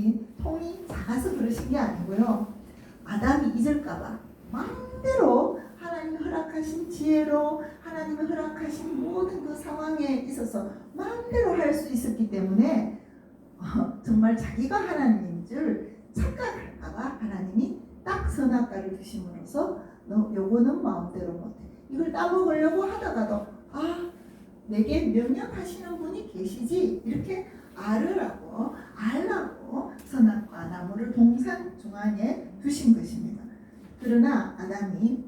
하나님이 통이 작아서 그러신 게 아니고요. 아담이 잊을까봐 마음대로 하나님이 허락하신 지혜로 하나님이 허락하신 모든 그 상황에 있어서 마음대로 할 수 있었기 때문에 어, 정말 자기가 하나님인 줄 착각할까봐 하나님이 딱 선악과를 주심으로써 너 요거는 마음대로 못해 이걸 따먹으려고 하다가도 아 내게 명령하시는 분이 계시지 이렇게 알으 라고 알라고 선악과 나무를 동산 중앙에 두신 것입니다. 그러나 아담이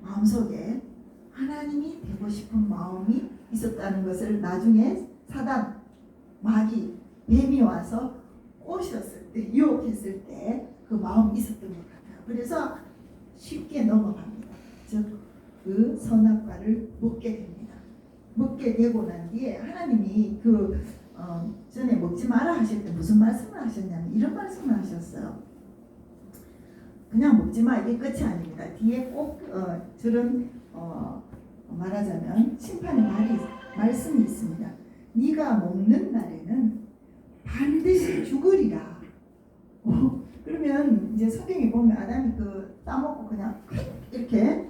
마음속에 하나님이 되고 싶은 마음이 있었다는 것을 나중에 사단 마귀 뱀이 와서 꼬셨을 때 유혹했을 때 그 마음이 있었던 것 같아요. 그래서 쉽게 넘어갑니다. 즉 그 선악과를 먹게 됩니다. 먹게 되고 난 뒤에 하나님이 그 어, 전에 먹지 마라 하실 때 무슨 말씀을 하셨냐면 이런 말씀을 하셨어요. 그냥 먹지 마 이게 끝이 아닙니다. 뒤에 꼭 어, 저런 어, 말하자면 심판의 말이 말씀이 있습니다. 네가 먹는 날에는 반드시 죽으리라. 어, 그러면 이제 성경에 보면 아담이 그 따먹고 그냥 이렇게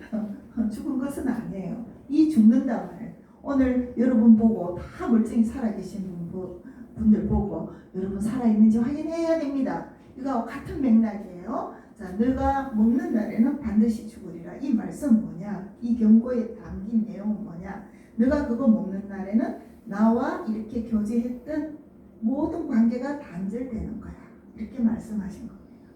죽은 것은 아니에요. 이 죽는다 말. 오늘 여러분 보고 다 멀쩡히 살아계신 분, 보- 분들 보고 여러분 살아있는지 확인해야 됩니다. 이거 같은 맥락이에요. 자, 너가 먹는 날에는 반드시 죽으리라. 이 말씀 뭐냐? 이 경고에 담긴 내용은 뭐냐? 너가 그거 먹는 날에는 나와 이렇게 교제했던 모든 관계가 단절되는 거야. 이렇게 말씀하신 겁니다.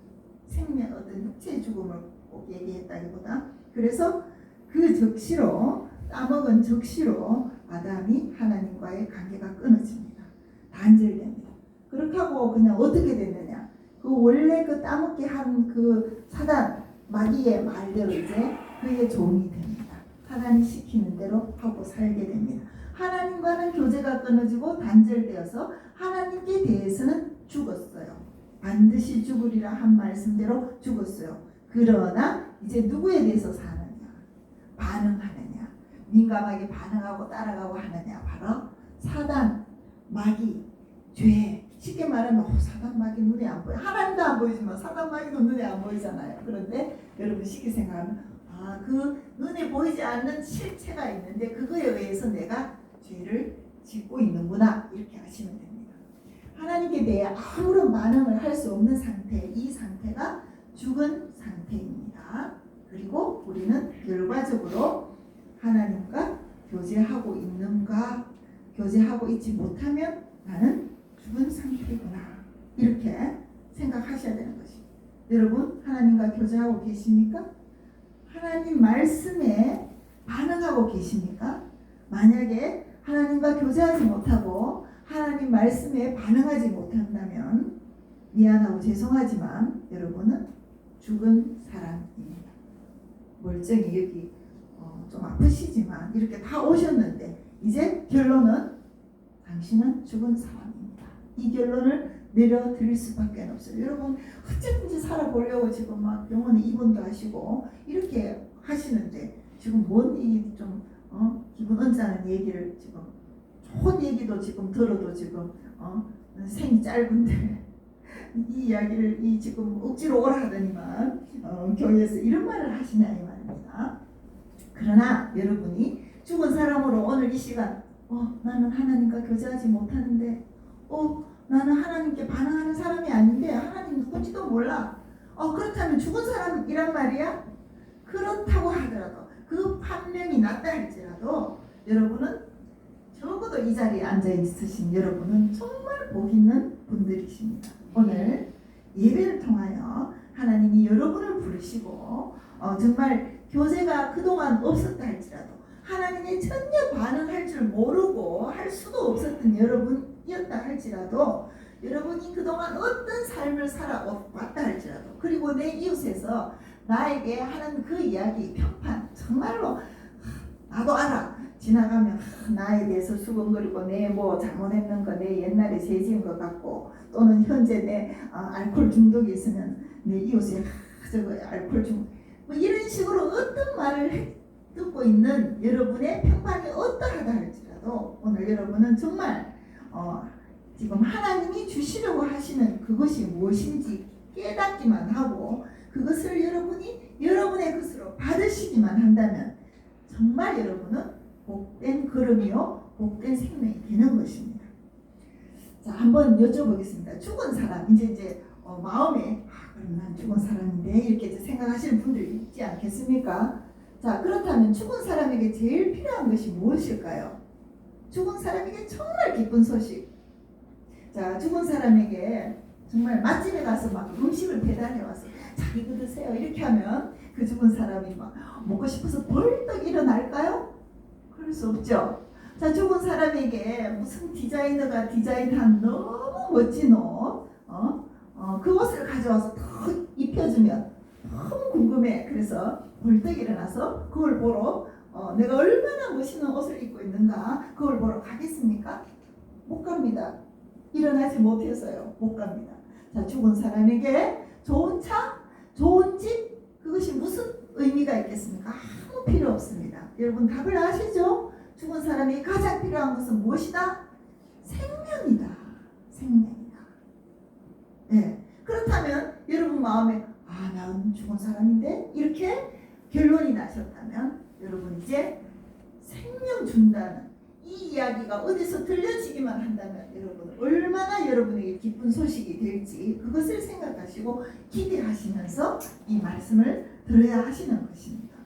생명 어떤 육체의 죽음을 꼭 얘기했다기보다 그래서 그 적시로 따먹은 적시로 아담이 하나님과의 관계가 끊어집니다. 단절됩니다. 그렇게 하고 그냥 어떻게 됐느냐? 그 원래 그 따먹게 한 그 사단 마귀의 말대로 이제 그의 종이 됩니다. 사단이 시키는 대로 하고 살게 됩니다. 하나님과는 교제가 끊어지고 단절되어서 하나님께 대해서는 죽었어요. 반드시 죽으리라 한 말씀대로 죽었어요. 그러나 이제 누구에 대해서 사느냐? 반응하느냐? 민감하게 반응하고 따라가고 하느냐? 바로 사단, 마귀, 죄. 쉽게 말하면 어, 사단, 마귀 눈에 안 보여. 하나님도 안 보이지만 사단, 마귀도 눈에 안 보이잖아요. 그런데 여러분 쉽게 생각하면 아, 그 눈에 보이지 않는 실체가 있는데 그거에 의해서 내가 죄를 짓고 있는구나. 이렇게 아시면 됩니다. 하나님께 대해 아무런 반응을 할 수 없는 상태, 이 상태가 죽은 상태입니다. 그리고 우리는 결과적으로 하나님과 교제하고 있는가, 교제하고 있지 못하면 나는 죽은 상태구나. 이렇게 생각하셔야 되는 것입니다. 여러분, 하나님과 교제하고 계십니까? 하나님 말씀에 반응하고 계십니까? 만약에 하나님과 교제하지 못하고 하나님 말씀에 반응하지 못한다면 미안하고 죄송하지만 여러분은 죽은 사람입니다. 멀쩡히 여기 어, 좀 아프시지만 이렇게 다 오셨는데 이제 결론은 당신은 죽은 사람입니다. 이 결론을 내려드릴 수밖에 없어요. 여러분 어쨌든지 살아보려고 지금 막 병원에 입원도 하시고 이렇게 하시는데 지금 뭔 얘기 좀 어? 기분 언짢은 얘기를 지금 좋은 얘기도 지금 들어도 지금 어? 생이 짧은데 이 이야기를 이 지금 억지로 오라 하더니만 어, 교회에서 이런 말을 하시냐 이 말입니다. 그러나 여러분이 죽은 사람으로 오늘 이 시간 어 나는 하나님과 교제하지 못하는데 어 나는 하나님께 반응하는 사람이 아닌데 하나님 누군지도 몰라. 어 그렇다면 죽은 사람이란 말이야? 그렇다고 하더라도 그 판명이 났다 할지라도 여러분은 적어도 이 자리에 앉아 있으신 여러분은 정말 복 있는 분들이십니다. 오늘 예배를 통하여 하나님이 여러분을 부르시고 어, 정말 교제가 그동안 없었다 할지라도 하나님의 전혀 반응할 줄 모르고 할 수도 없었던 여러분이었다 할지라도 여러분이 그동안 어떤 삶을 살아왔다 할지라도 그리고 내 이웃에서 나에게 하는 그 이야기 평판 정말로 하, 나도 알아. 지나가면 하, 나에 대해서 수근거리고 내 뭐 잘못했는 거 내 옛날에 죄 지은 것 같고 또는 현재 내 어, 알코올 중독이 있으면 내 이웃에 하, 저거 알코올 중독 뭐 이런 식으로 어떤 말을 해- 듣고 있는 여러분의 평판이 어떠하다 할지라도 오늘 여러분은 정말 어, 지금 하나님이 주시려고 하시는 그것이 무엇인지 깨닫기만 하고 그것을 여러분이 여러분의 것으로 받으시기만 한다면 정말 여러분은 복된 걸음이요 복된 생명이 되는 것입니다. 자 한번 여쭤보겠습니다. 죽은 사람 이제 이제 어, 마음에 아, 그럼 난 죽은 사람인데 이렇게 생각하시는 분들이 있지 않겠습니까? 자 그렇다면 죽은 사람에게 제일 필요한 것이 무엇일까요? 죽은 사람에게 정말 기쁜 소식. 자 죽은 사람에게 정말 맛집에 가서 막 음식을 배달해 와서 자 이거 드세요 이렇게 하면 그 죽은 사람이 막 먹고 싶어서 벌떡 일어날까요? 그럴 수 없죠. 자 죽은 사람에게 무슨 디자이너가 디자인한 너무 멋진 옷, 어? 어, 그 옷을 가져와서 탁 입혀주면 너무 궁금해. 그래서 벌떡 일어나서 그걸 보러 어, 내가 얼마나 멋있는 옷을 입고 있는가 그걸 보러 가겠습니까? 못 갑니다. 일어나지 못해서요. 못 갑니다. 자 죽은 사람에게 좋은 차, 좋은 집 그것이 무슨 의미가 있겠습니까? 아무 필요 없습니다. 여러분 답을 아시죠? 죽은 사람이 가장 필요한 것은 무엇이다? 생명이다. 생명이다. 네. 그렇다면 여러분 마음에 아, 난 죽은 사람인데 이렇게 결론이 나셨다면 여러분 이제 생명 준다는 이 이야기가 어디서 들려지기만 한다면 여러분 얼마나 여러분에게 기쁜 소식이 될지 그것을 생각하시고 기대하시면서 이 말씀을 들어야 하시는 것입니다.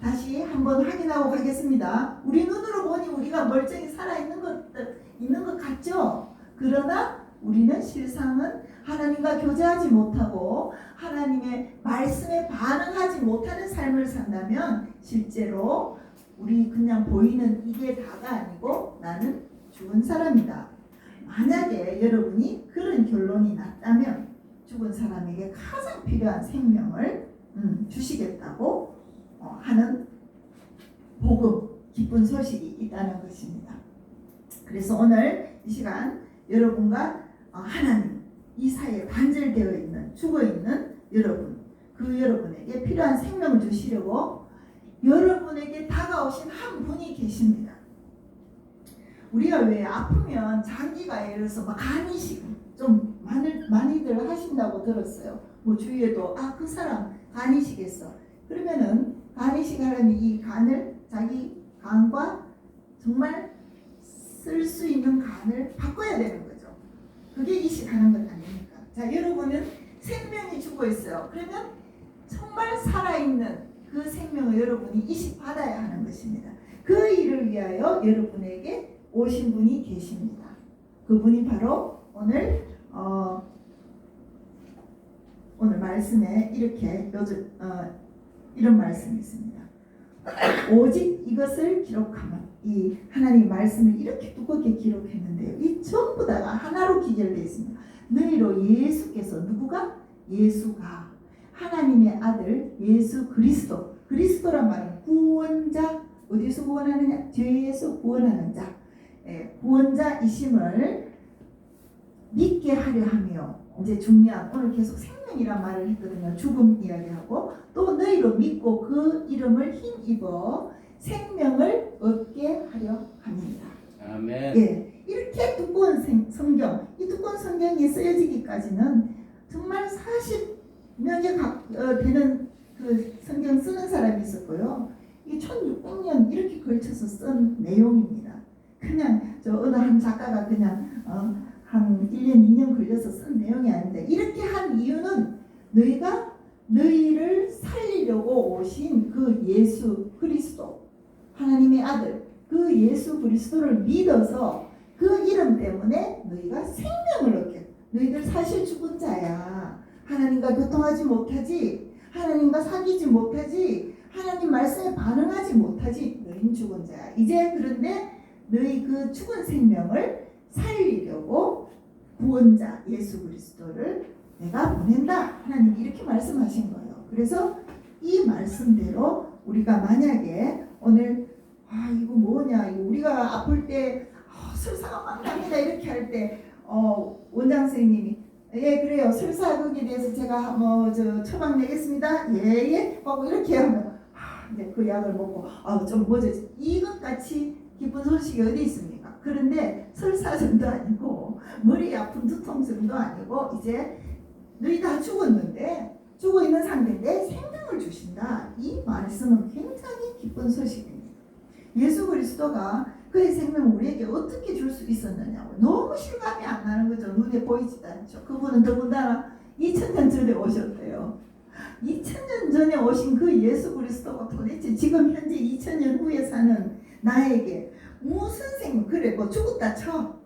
다시 한번 확인하고 가겠습니다. 우리 눈으로 보니 우리가 멀쩡히 살아 있는 것 있는 것 같죠? 그러나 우리는 실상은 하나님과 교제하지 못하고 하나님의 말씀에 반응하지 못하는 삶을 산다면 실제로 우리 그냥 보이는 이게 다가 아니고 나는 죽은 사람이다. 만약에 여러분이 그런 결론이 났다면 죽은 사람에게 가장 필요한 생명을 음, 주시겠다고 어, 하는 복음, 기쁜 소식이 있다는 것입니다. 그래서 오늘 이 시간 여러분과 어, 하나님 이 사이에 단절되어 있는 죽어 있는 여러분 그 여러분에게 필요한 생명을 주시려고 여러분에게 다가오신 한 분이 계십니다. 우리가 왜 아프면 장기가 예를 들어서 막 간이식 좀 많이, 많이들 하신다고 들었어요. 뭐 주위에도 아 그 사람 간이식했어. 그러면은 간이식 하려면 이 간을 자기 간과 정말 쓸 수 있는 간을 바꿔야 되는 거죠. 그게 이식하는 것 아닙니까? 자 여러분은 생명이 죽어 있어요. 그러면 정말 살아있는 그 생명을 여러분이 이식받아야 하는 것입니다. 그 일을 위하여 여러분에게 오신 분이 계십니다. 그분이 바로 오늘 어, 오늘 말씀에 이렇게 요즘 어, 이런 말씀이 있습니다. 오직 이것을 기록하면 이 하나님 말씀을 이렇게 두껍게 기록했는데요. 이 전부 다가 하나로 기결되어 있습니다. 너희로 예수께서 누구가? 예수가. 하나님의 아들 예수 그리스도. 그리스도란 말은 구원자. 어디서 구원하느냐? 죄에서 구원하는 자. 예, 구원자이심을 믿게 하려 하며 이제 중요한 오늘 계속 생명이란 말을 했거든요. 죽음 이야기하고 또 너희로 믿고 그 이름을 힘입어 생명을 얻게 하려 합니다 아멘. 예, 이렇게 두꺼운 생- 성경, 이 두꺼운 성경이 쓰여지기까지는 정말 40명에 가, 어, 되는 그 성경 쓰는 사람이 있었고요. 이게 1600년 이렇게 걸쳐서 쓴 내용입니다. 그냥 저 어느 한 작가가 그냥 어, 한 1년, 2년 걸려서 쓴 내용이 아닌데 이렇게 한 이유는 너희가 너희를 살리려고 오신 그 예수 그리스도 하나님의 아들 그 예수 그리스도를 믿어서 그 이름 때문에 너희가 생명을 얻게. 너희들 사실 죽은 자야. 하나님과 교통하지 못하지. 하나님과 사귀지 못하지. 하나님 말씀에 반응하지 못하지. 너희는 죽은 자야. 이제 그런데 너희 그 죽은 생명을 살리려고 구원자 예수 그리스도를 내가 보낸다. 하나님이 이렇게 말씀하신 거예요. 그래서 이 말씀대로 우리가 만약에 오늘 아 이거 뭐냐 이거 우리가 아플 때 아, 설사가 막 납니다 이렇게 할때 어, 원장 선생님이 예 그래요. 설사 거기에 대해서 제가 뭐 저 처방 내겠습니다. 예예. 하고 이렇게 하면 아, 이제 그 약을 먹고 아좀 뭐지? 이것 같이 기쁜 소식이 어디 있습니까? 그런데 설사 정도 아니고 머리 아픈 두통 정도 아니고 이제 너희 다 죽었는데 죽어 있는 상태인데 생명을 주신다. 이 말씀은 굉장히 기쁜 소식입니다. 예수 그리스도가 그의 생명을 우리에게 어떻게 줄 수 있었느냐고 너무 실감 눈에 보이지도 않죠. 그분은 더군다나 2000년 전에 오셨대요. 2000년 전에 오신 그 예수 그리스도가 도대체 지금 현재 2000년 후에 사는 나에게 무슨 생명 그래 뭐 죽었다 쳐.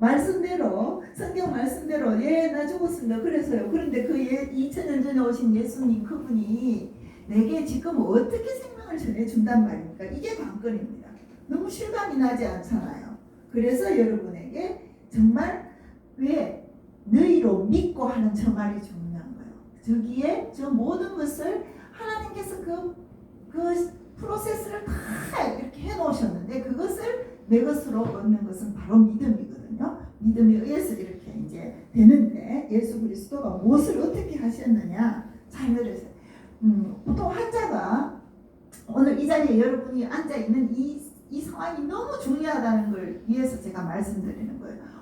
말씀대로 성경 말씀대로 예 나 죽었습니다. 그래서요. 그런데 그 예, 2000년 전에 오신 예수님 그분이 내게 지금 어떻게 생명을 전해준단 말입니까? 이게 관건입니다. 너무 실감이 나지 않잖아요. 그래서 여러분에게 정말 왜 너희로 믿고 하는 저 말이 중요한 거예요 저기에 저 모든 것을 하나님께서 그, 그 프로세스를 다 이렇게 해 놓으셨는데 그것을 내 것으로 얻는 것은 바로 믿음이거든요. 믿음에 의해서 이렇게 이제 되는데 예수 그리스도가 무엇을 어떻게 하셨느냐 잘 들으세요. 음, 보통 환자가 오늘 이 자리에 여러분이 앉아 있는 이, 이 상황이 너무 중요하다는 걸 위해서 제가 말씀드리는.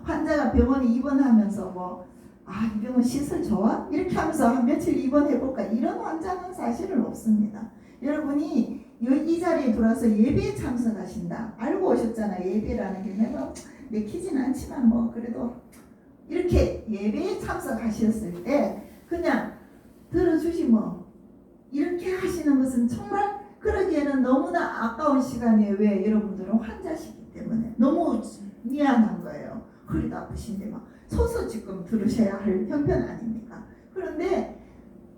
환자가 병원에 입원하면서 뭐 아, 이 병원 시설 좋아? 이렇게 하면서 한 며칠 입원해볼까? 이런 환자는 사실은 없습니다. 여러분이 이, 이 자리에 들어와서 예배에 참석하신다. 알고 오셨잖아요. 예배라는 게 내가 내키진 않지만 뭐 그래도 이렇게 예배에 참석하셨을 때 그냥 들어주시 뭐 이렇게 하시는 것은 정말 그러기에는 너무나 아까운 시간이에요. 왜 여러분들은 환자시기 때문에 너무 미안한 거예요. 허리도 아프신데 막 서서 지금 들으셔야 할 형편 아닙니까? 그런데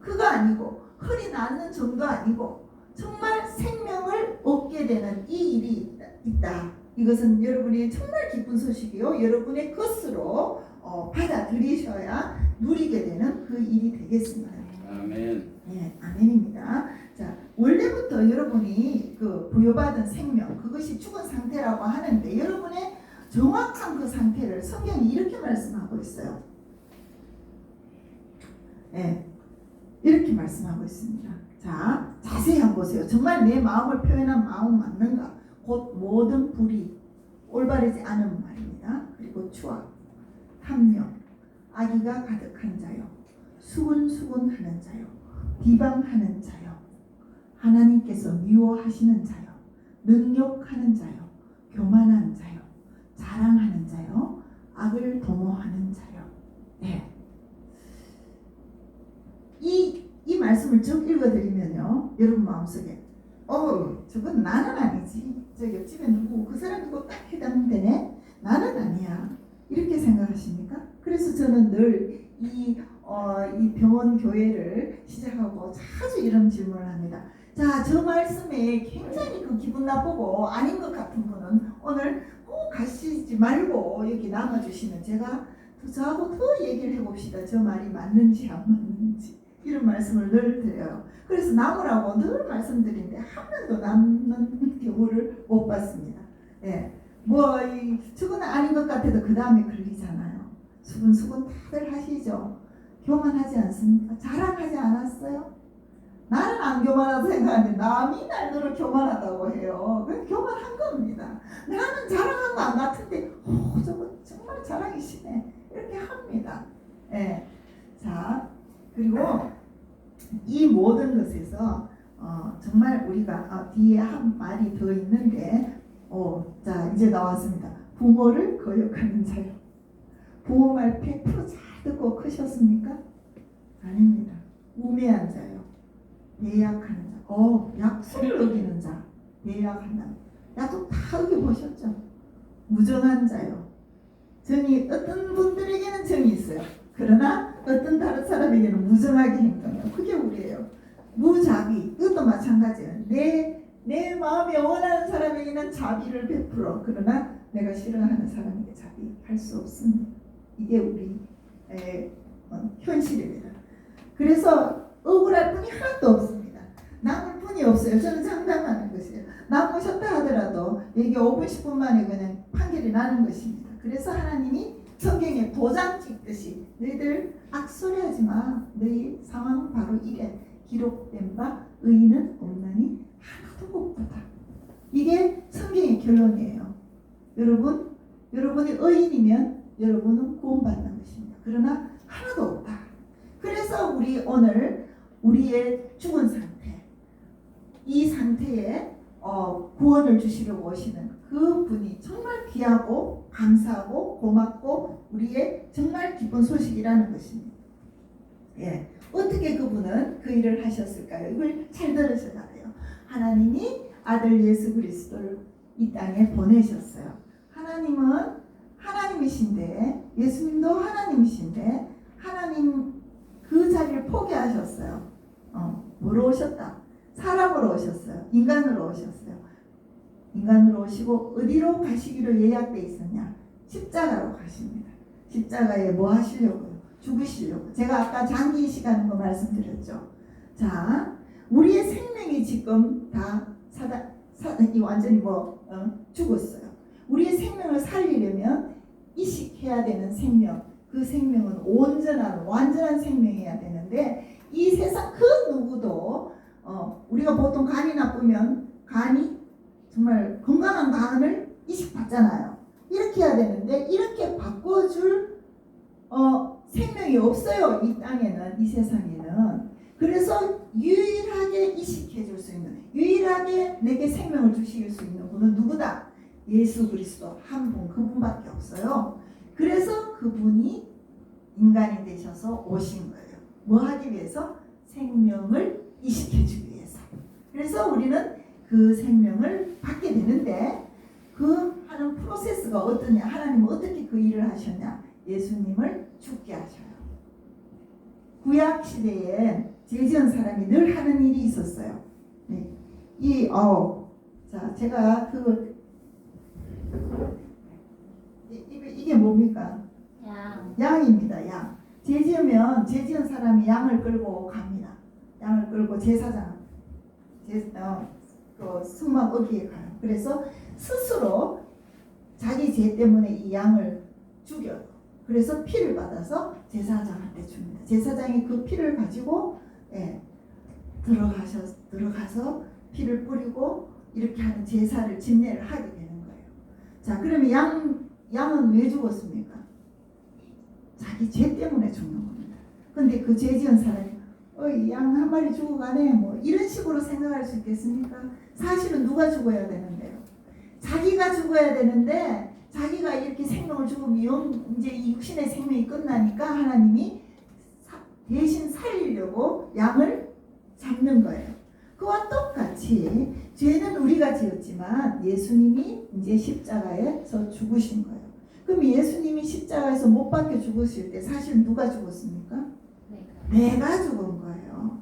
그거 아니고 허리 낫는 정도 아니고 정말 생명을 얻게 되는 이 일이 있다. 있다. 이것은 여러분이 정말 기쁜 소식이요. 여러분의 것으로 어, 받아들이셔야 누리게 되는 그 일이 되겠습니다. 아멘. 네, 아멘입니다. 자, 원래부터 여러분이 그 부여받은 생명, 그것이 죽은 상태라고 하는데 여러분의 정확한 그 상태를 성경이 이렇게 말씀하고 있어요. 네, 이렇게 말씀하고 있습니다. 자, 자세히 한번 보세요. 정말 내 마음을 표현한 마음 맞는가? 곧 모든 불이 올바르지 않은 말입니다. 그리고 추악, 탐욕, 악의가 가득한 자요, 수군수군하는 자요, 비방하는 자요, 하나님께서 미워하시는 자요, 능욕하는 자요, 교만한 자요, 자랑하는 자요, 악을 도모하는 자요. 네. 이, 이 말씀을 쭉 읽어드리면요, 여러분 마음속에, 어, 저건 나는 아니지. 저 옆집에 누구, 그 사람 누구 딱 해당되네? 나는 아니야. 이렇게 생각하십니까? 그래서 저는 늘 이, 어, 이 병원 교회를 시작하고 자주 이런 질문을 합니다. 자, 저 말씀에 굉장히 그 기분 나쁘고 아닌 것 같은 분은 오늘 꼭 가시지 말고 여기 남아주시면 제가 더 저하고 더 얘기를 해봅시다. 저 말이 맞는지 안 맞는지. 이런 말씀을 늘 드려요. 그래서 남으라고 늘 말씀드리는데 한 번도 남는 경우를 못 봤습니다. 예. 뭐, 이, 저거는 아닌 것 같아도 그 다음에 걸리잖아요. 수근수근 다들 하시죠. 교만하지 않습니까? 자랑하지 않았어요? 나는 안 교만하다고 생각하는데 남이 날들을 교만하다고 해요. 그 교만한 겁니다. 나는 자랑한 거 안 같은데, 오, 저거 정말 자랑이 심해. 이렇게 합니다. 예. 자, 그리고 이 모든 것에서 어, 정말 우리가 아, 뒤에 한 말이 더 있는데, 어, 자 이제 나왔습니다. 부모를 거역하는 자요. 부모 말 100%잘 듣고 크셨습니까? 아닙니다. 우매한 자요. 배약하는 자. 어, 약속을 어기는 자. 배약한다. 약속 다 어겨보셨죠? 무정한 자요. 정이 어떤 분들에게는 정이 있어요. 그러나 어떤 다른 사람에게는 무정하게 행동해요. 그게 우리예요. 무자비. 이것도 마찬가지예요. 내, 내 마음이 원하는 사람에게는 자비를 베풀어. 그러나 내가 싫어하는 사람에게 자비할 수 없습니다. 이게 우리 의 어, 현실입니다. 그래서 억울할 분이 하나도 없습니다. 남을 분이 없어요. 저는 장담하는 것이에요. 남으셨다 하더라도 여기 5분 10분 만에 그냥 판결이 나는 것입니다. 그래서 하나님이 성경에 도장 찍듯이 너희들 악소리 하지 마. 너희 상황은 바로 이래. 기록된 바 의인은 없나니 하나도 없도다. 이게 성경의 결론이에요. 여러분, 여러분이 의인이면 여러분은 구원받는 것입니다. 그러나 하나도 없다. 그래서 우리 오늘 우리의 죽은 상태, 이 상태에 어, 구원을 주시려고 오시는 그 분이 정말 귀하고 감사하고 고맙고 우리의 정말 기쁜 소식이라는 것입니다. 예, 어떻게 그분은 그 일을 하셨을까요? 이걸 잘 들으셔야 돼요. 하나님이 아들 예수 그리스도를 이 땅에 보내셨어요. 하나님은 하나님이신데 예수님도 하나님이신데 하나님 그 자리를 포기하셨어요. 어, 뭐로 오셨다? 사람으로 오셨어요. 인간으로 오셨어요. 인간으로 오시고 어디로 가시기로 예약돼 있었냐? 십자가로 가십니다. 십자가에 뭐 하시려고요? 죽으시려고. 제가 아까 장기 시간 거 말씀드렸죠. 자, 우리의 생명이 지금 다 사다, 사단이 완전히 뭐 어, 죽었어요. 우리의 생명을 살리려면 이식해야 되는 생명, 그 생명은 온전한 완전한 생명이어야 되는데 이 세상 그 누구도 어, 우리가 보통 간이 나쁘면 간이 정말 건강한 간을 이식받잖아요. 이렇게 해야 되는데 이렇게 바꿔줄 어, 생명이 없어요. 이 땅에는 이 세상에는 그래서 유일하게 이식해 줄 수 있는 유일하게 내게 생명을 주실 수 있는 분은 누구다? 예수 그리스도 한 분 그분밖에 없어요. 그래서 그분이 인간이 되셔서 오신 거예요. 뭐 하기 위해서? 생명을 이식해 주기 위해서. 그래서 우리는 그 생명을 받게 되는데 그 하는 프로세스가 어떠냐? 하나님은 어떻게 그 일을 하셨냐? 예수님을 죽게 하셔요. 구약 시대에 제지은 사람이 늘 하는 일이 있었어요. 네. 이 어, 자 제가 그 이, 이게, 이게 뭡니까? 양. 양입니다. 양. 제지으면 제지은 사람이 양을 끌고 갑니다. 양을 끌고 제사장 제, 어, 그 승막 어기에 가요. 그래서 스스로 자기 죄 때문에 이 양을 죽여요. 그래서 피를 받아서 제사장한테 줍니다. 제사장이 그 피를 가지고 예, 들어가셔 들어가서 피를 뿌리고 이렇게 하는 제사를 진례를 하게 되는 거예요. 자, 그러면 양 양은 왜 죽었습니까? 자기 죄 때문에 죽는 겁니다. 근데 그 죄 지은 사람이 어이 양 한 마리 죽어가네 뭐 이런 식으로 생각할 수 있겠습니까? 사실은 누가 죽어야 되는데요? 자기가 죽어야 되는데 자기가 이렇게 생명을 죽으면 영- 이제 이 육신의 생명이 끝나니까 하나님이 사- 대신 살리려고 양을 잡는 거예요. 그와 똑같이 죄는 우리가 지었지만 예수님이 이제 십자가에서 죽으신 거예요. 그럼 예수님이 십자가에서 못 박혀 죽으실 때 사실 누가 죽었습니까? 내가. 내가 죽은 거예요.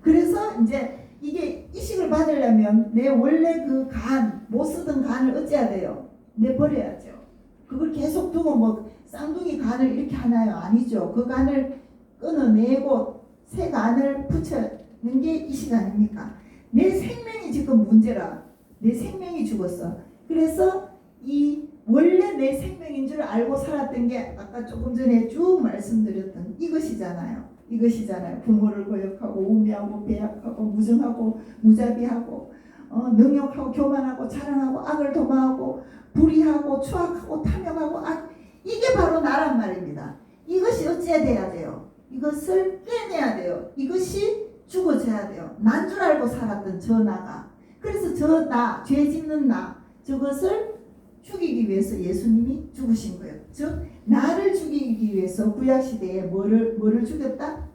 그래서 이제 이게 이식을 받으려면 내 원래 그 간, 못 쓰던 간을 어찌해야 돼요? 내버려야죠. 그걸 계속 두고 뭐 쌍둥이 간을 이렇게 하나요? 아니죠. 그 간을 끊어내고 새 간을 붙여는 게 이식 아닙니까? 내 생명이 지금 문제라. 내 생명이 죽었어. 그래서 이 원래 내 생명인 줄 알고 살았던 게 아까 조금 전에 쭉 말씀드렸던 이것이잖아요. 이것이잖아요. 부모를 거역하고 우매하고 배약하고 무정하고 무자비하고 어, 능욕하고 교만하고 자랑하고 악을 도망하고 불의하고 추악하고 탐욕하고 악 이게 바로 나란 말입니다. 이것이 어찌해야 돼요? 이것을 깨내야 돼요. 이것이 죽어져야 돼요. 난 줄 알고 살았던 저 나가. 그래서 저 나, 죄 짓는 나, 저것을 죽이기 위해서 예수님이 죽으신 거예요. 즉 나를 죽이기 위해서 구약 시대에 뭐를 뭐를 죽였다?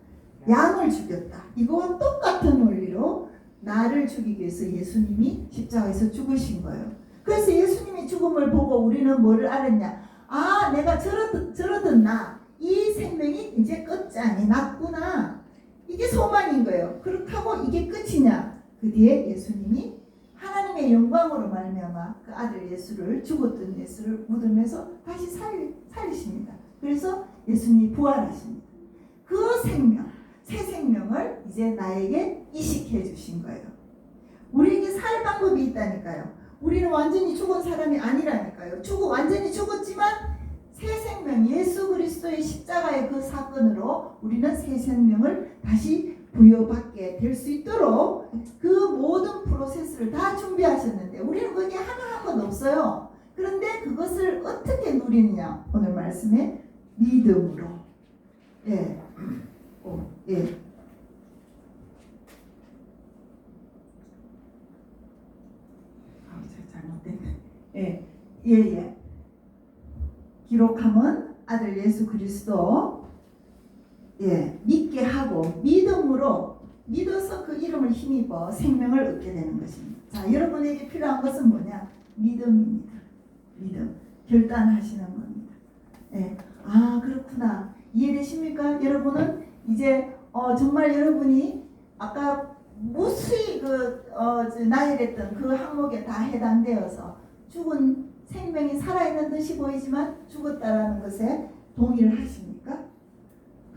양을 죽였다. 이거와 똑같은 원리로 나를 죽이기 위해서 예수님이 십자가에서 죽으신 거예요. 그래서 예수님이 죽음을 보고 우리는 뭐를 알았냐? 아, 내가 저러던 저러던 나, 이 생명이 이제 끝장이 났구나. 이게 소망인 거예요. 그렇다고 이게 끝이냐? 그 뒤에 예수님이 하나님의 영광으로 말미암아 그 아들 예수를 죽었던 예수를 묻으면서 다시 살, 살리십니다. 그래서 예수님이 부활하십니다. 그 생명, 새 생명을 이제 나에게 이식해 주신 거예요. 우리에게 살 방법이 있다니까요. 우리는 완전히 죽은 사람이 아니라니까요. 죽어 완전히 죽었지만 새 생명 예수 그리스도의 십자가의 그 사건으로 우리는 새 생명을 다시 부여받게 될 수 있도록 그 모든 프로세스를 다 준비하셨는데 우리는 거기 하나 한 건 없어요. 그런데 그것을 어떻게 누리느냐 오늘 말씀에 믿음으로 예, 오, 예. 아. 예, 예, 예. 기록함은 아들 예수 그리스도 예, 믿게 하고 믿음으로 믿어서 그 이름을 힘입어 생명을 얻게 되는 것입니다. 자, 여러분에게 필요한 것은 뭐냐? 믿음입니다. 믿음. 결단하시는 겁니다. 예. 아, 그렇구나. 이해되십니까? 여러분은 이제 어, 정말 여러분이 아까 무수히 그 어, 저 나열했던 그 항목에 다 해당되어서 죽은 생명이 살아있는 듯이 보이지만 죽었다라는 것에 동의를 하십니까?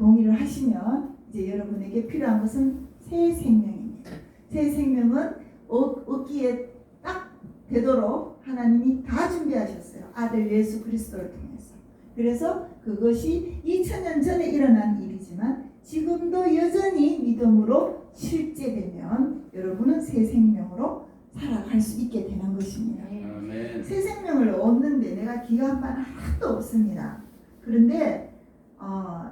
동의를 하시면 이제 여러분에게 필요한 것은 새 생명입니다. 새 생명은 얻- 얻기에 딱 되도록 하나님이 다 준비하셨어요. 아들 예수 그리스도를 통해서. 그래서 그것이 2000년 전에 일어난 일이지만 지금도 여전히 믿음으로 실제되면 여러분은 새 생명으로 살아갈 수 있게 되는 것입니다. 아멘. 새 생명을 얻는데 내가 바는 하나도 없습니다. 그런데 어,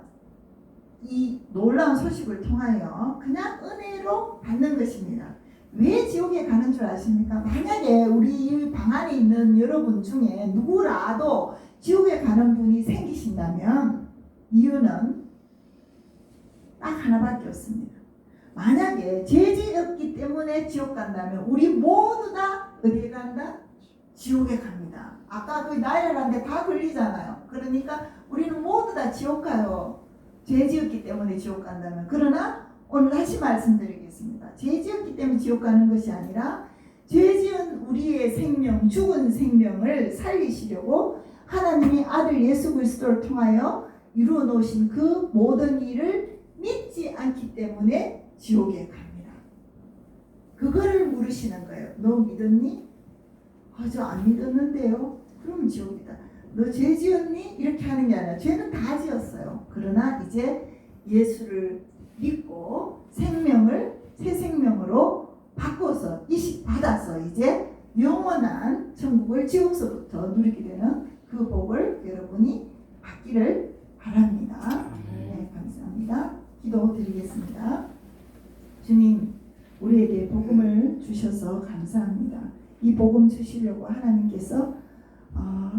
이 놀라운 소식을 통하여 그냥 은혜로 받는 것입니다. 왜 지옥에 가는 줄 아십니까? 만약에 우리 방 안에 있는 여러분 중에 누구라도 지옥에 가는 분이 생기신다면 이유는 딱 하나밖에 없습니다. 만약에 죄지 없기 때문에 지옥 간다면 우리 모두 다 어디에 간다? 지옥에 갑니다. 아까 그 나열한데 다 걸리잖아요. 그러니까 우리는 모두 다 지옥 가요. 죄 지었기 때문에 지옥 간다면. 그러나 오늘 다시 말씀드리겠습니다. 죄 지었기 때문에 지옥 가는 것이 아니라 죄 지은 우리의 생명, 죽은 생명을 살리시려고 하나님이 아들 예수 그리스도를 통하여 이루어 놓으신 그 모든 일을 믿지 않기 때문에 지옥에 갑니다. 그거를 물으시는 거예요. 너 믿었니? 아, 저 안 믿었는데요. 그럼 지옥이다. 너 죄 지었니? 이렇게 하는 게 아니라 죄는 다 지었어요. 그러나 이제 예수를 믿고 생명을 새 생명으로 바꿔서 이식 받아서 이제 영원한 천국을 지옥서부터 누리게 되는 그 복을 여러분이 받기를 바랍니다. 네, 감사합니다. 기도 드리겠습니다. 주님, 우리에게 복음을 주셔서 감사합니다. 이 복음 주시려고 하나님께서 어,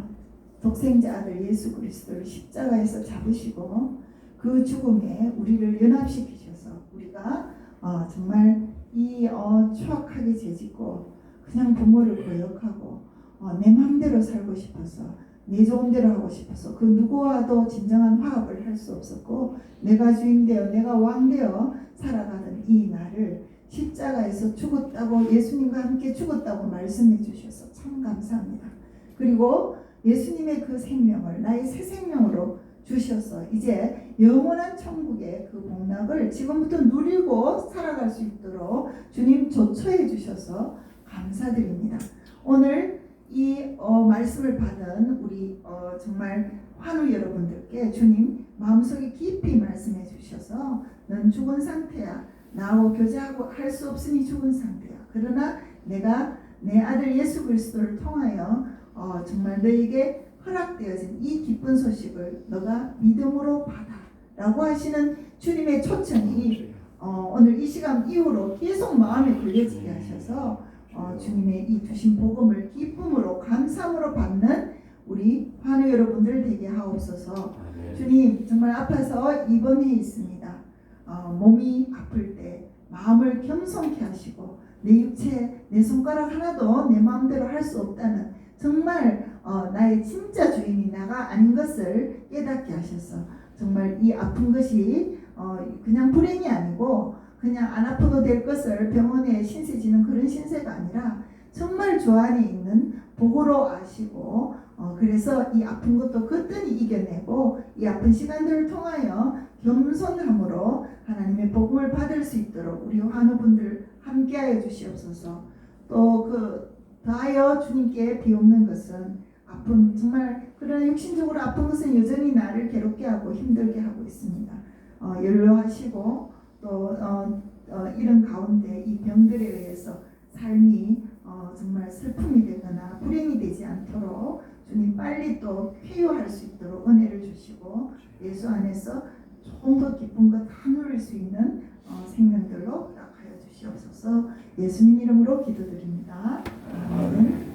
독생자 아들 예수 그리스도를 십자가에서 잡으시고 그 죽음에 우리를 연합시키셔서 우리가 어, 정말 이 어, 추악하게 죄짓고 그냥 부모를 거역하고 어, 내 마음대로 살고 싶어서 내 좋은 대로 하고 싶어서 그 누구와도 진정한 화합을 할 수 없었고 내가 주인되어 내가 왕되어 살아가는 이 나를 십자가에서 죽었다고 예수님과 함께 죽었다고 말씀해 주셔서 참 감사합니다. 그리고 예수님의 그 생명을 나의 새 생명으로 주셔서 이제 영원한 천국의 그 복락을 지금부터 누리고 살아갈 수 있도록 주님 조처해 주셔서 감사드립니다. 오늘 이 어, 말씀을 받은 우리 어, 정말 환우 여러분들께 주님 마음속에 깊이 말씀해 주셔서 넌 죽은 상태야. 나하고 교제하고 할 수 없으니 죽은 상태야. 그러나 내가 내 아들 예수 그리스도를 통하여 어, 정말 너에게 허락되어진 이 기쁜 소식을 너가 믿음으로 받아. 라고 하시는 주님의 초청이 어, 오늘 이 시간 이후로 계속 마음에 걸려지게 하셔서 어, 주님의 이 주신 복음을 기쁨으로 감사함으로 받는 우리 환우 여러분들 되게 하옵소서. 아멘. 주님 정말 아파서 입원해 있습니다. 어, 몸이 아플 때 마음을 겸손케 하시고 내 육체 내 손가락 하나도 내 마음대로 할 수 없다는 정말 어, 나의 진짜 주인이 나가 아닌 것을 깨닫게 하셔서 정말 이 아픈 것이 어, 그냥 불행이 아니고 그냥 안 아파도 될 것을 병원에 신세 지는 그런 신세가 아니라 정말 주 안에 있는 복으로 아시고 어, 그래서 이 아픈 것도 거뜬히 이겨내고 이 아픈 시간들을 통하여 겸손함으로 하나님의 복음을 받을 수 있도록 우리 환우분들 함께하여 주시옵소서. 또 그 더하여 주님께 비옵는 것은 아픈 정말 그러나 육신적으로 아픈 것은 여전히 나를 괴롭게 하고 힘들게 하고 있습니다. 어, 연로하시고 또 어, 어, 이런 가운데 이 병들에 의해서 삶이 어, 어, 정말 슬픔이 되거나 불행이 되지 않도록 주님 빨리 또 쾌유할 수 있도록 은혜를 주시고 예수 안에서 좋은 것 기쁜 것다 누릴 수 있는 어, 생명들로 허락하여 주시옵소서 예수님 이름으로 기도드립니다. 아멘.